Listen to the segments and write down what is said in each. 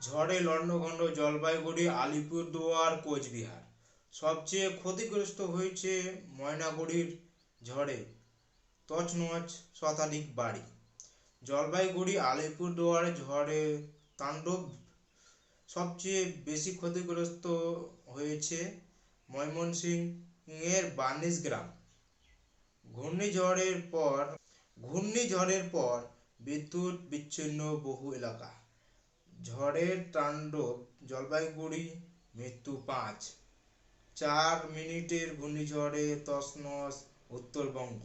ঝড়ে লণ্ডভণ্ড জলপাইগুড়ি, আলিপুরদুয়ার, কোচবিহার। সবচেয়ে ক্ষতিগ্রস্ত হয়েছে ময়নাগুড়ির ঝড়ে তছনছ শতাধিক বাড়ি। জলপাইগুড়ি, আলিপুরদুয়ার ঝড়ে তাণ্ডব সবচেয়ে বেশি ক্ষতিগ্রস্ত হয়েছে ময়মনসিংহের বার্নিশ গ্রাম ঘূর্ণিঝড়ের পর ঘূর্ণিঝড়ের পর বিদ্যুৎ বিচ্ছিন্ন বহু এলাকা। ঝড়ের তাণ্ডব জলপাইগুড়ি মৃত্যু পাঁচ। চার মিনিটের ঘূর্ণিঝড়ে তছনছ উত্তরবঙ্গ।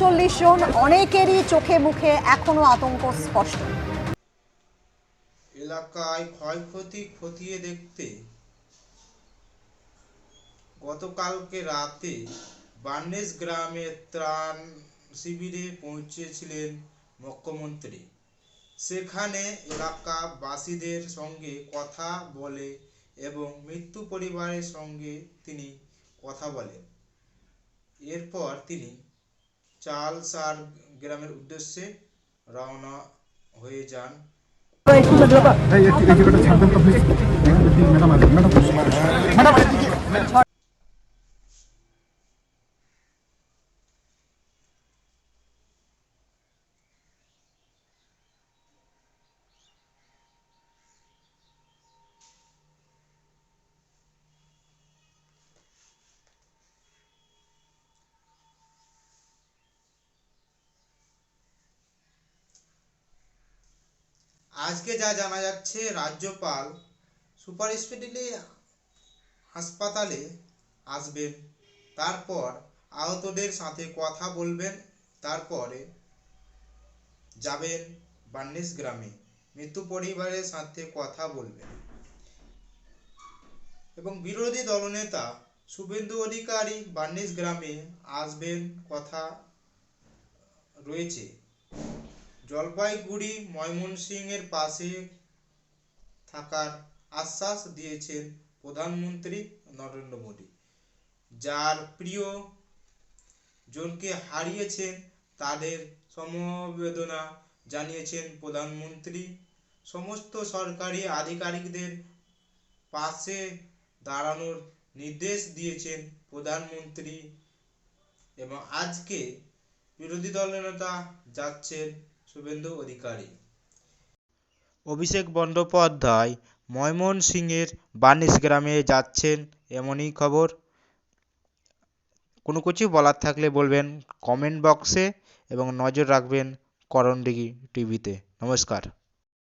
চল্লিশ জন অনেকেরই চোখে মুখে এখনও আতঙ্ক স্পষ্ট। এলাকায় ক্ষয়ক্ষতি খতিয়ে দেখতে গতকালকে রাতে বার্নেস গ্রামে ত্রাণ শিবিরে পৌঁছেছিলেন মুখ্যমন্ত্রী। সেখানে এলাকাবাসীদের সঙ্গে কথা বলে এবং মৃত্যু পরিবারের সঙ্গে তিনি কথা বলেন। এরপর তিনি চালসার গ্রামের উদ্দেশ্যে রওনা হয়ে যান আজকে যা জানা যাচ্ছে, রাজ্যপাল সুপার স্পেশালি হাসপাতালে আসবেন। তারপর আহতদের সাথে কথা বলবেন। তারপরে যাবেন বার্নিশ গ্রামে। মৃত্যু পরিবারের সাথে কথা বলবেন। এবং বিরোধী দলনেতা শুভেন্দু অধিকারী বার্নিশ গ্রামে আসবেন কথা রয়েছে। জলপাইগুড়ি ময়মনসিংহের পাশে থাকার আশ্বাস দিয়েছেন প্রধানমন্ত্রী নরেন্দ্র মোদী। যার প্রিয় জনকে হারিয়েছেন তাদের সমবেদনা জানিয়েছেন প্রধানমন্ত্রী। সমস্ত সরকারি আধিকারিকদের পাশে দাঁড়ানোর নির্দেশ দিয়েছেন প্রধানমন্ত্রী এবং আজকে বিরোধী দলের নেতা যাচ্ছেন শুভেন্দু অধিকারী। অভিষেক বন্দ্যোপাধ্যায় ময়মনসিংহের বানিস গ্রামে যাচ্ছেন, এমনই খবর। কোনো কিছু বলার থাকলে বলবেন কমেন্ট বক্সে এবং নজর রাখবেন করণডিগি টিভিতে নমস্কার।